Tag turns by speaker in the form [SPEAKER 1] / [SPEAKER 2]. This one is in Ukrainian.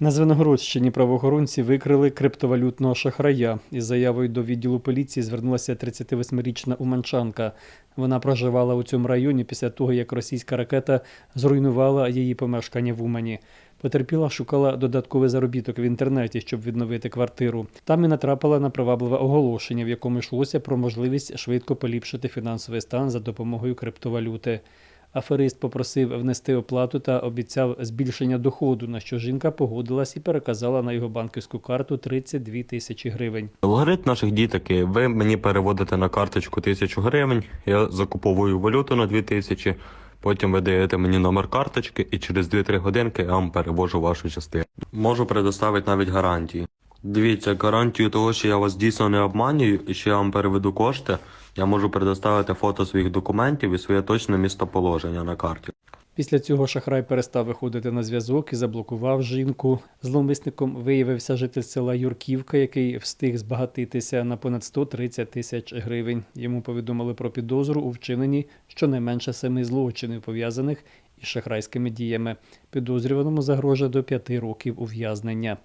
[SPEAKER 1] На Звенигородщині правоохоронці викрили криптовалютного шахрая. Із заявою до відділу поліції звернулася 38-річна уманчанка. Вона проживала у цьому районі після того, як російська ракета зруйнувала її помешкання в Умані. Потерпіла шукала додатковий заробіток в інтернеті, щоб відновити квартиру. Там і натрапила на привабливе оголошення, в якому йшлося про можливість швидко поліпшити фінансовий стан за допомогою криптовалюти. Аферист попросив внести оплату та обіцяв збільшення доходу, на що жінка погодилась і переказала на його банківську карту 32 тисячі гривень.
[SPEAKER 2] Алгоритм наших дій такий. Ви мені переводите на карточку тисячу гривень, я закуповую валюту на дві тисячі, потім ви даєте мені номер карточки і через 2-3 годинки я вам перевожу вашу частину. Можу предоставити навіть гарантії. Дивіться, гарантію того, що я вас дійсно не обманюю і що я вам переведу кошти, я можу предоставити фото своїх документів і своє точне місцеположення на карті.
[SPEAKER 1] Після цього шахрай перестав виходити на зв'язок і заблокував жінку. Зловмисником виявився житель села Юрківка, який встиг збагатитися на понад 130 тисяч гривень. Йому повідомили про підозру у вчиненні щонайменше семи злочинів, пов'язаних із шахрайськими діями. Підозрюваному загрожує до п'яти років ув'язнення.